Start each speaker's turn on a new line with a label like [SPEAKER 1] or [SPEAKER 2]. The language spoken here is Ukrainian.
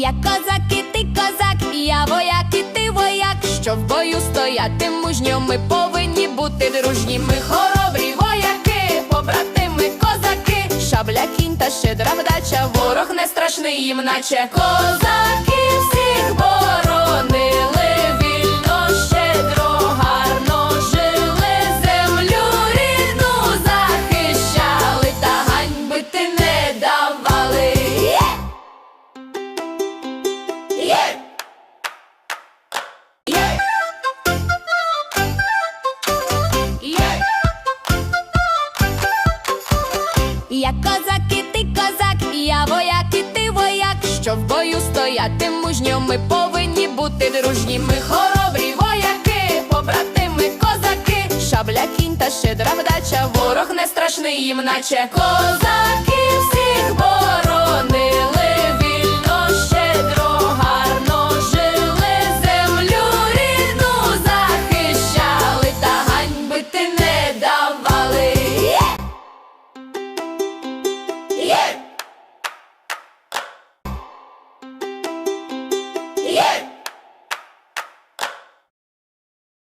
[SPEAKER 1] Я козак, і ти козак, я вояк, і ти вояк. Що в бою стояти мужньо, ми повинні бути дружні. Ми хоробрі вояки, побратими козаки, шабля кінь та щедра вдача, ворог не страшний їм, наче козаки Я козак, і ти козак, я вояк, і ти вояк. Що в бою стояти мужньо, ми повинні бути дружні. Ми хоробрі вояки, побратими козаки, шабля кінь та щедра вдача, ворог не страшний їм, наче козаки всі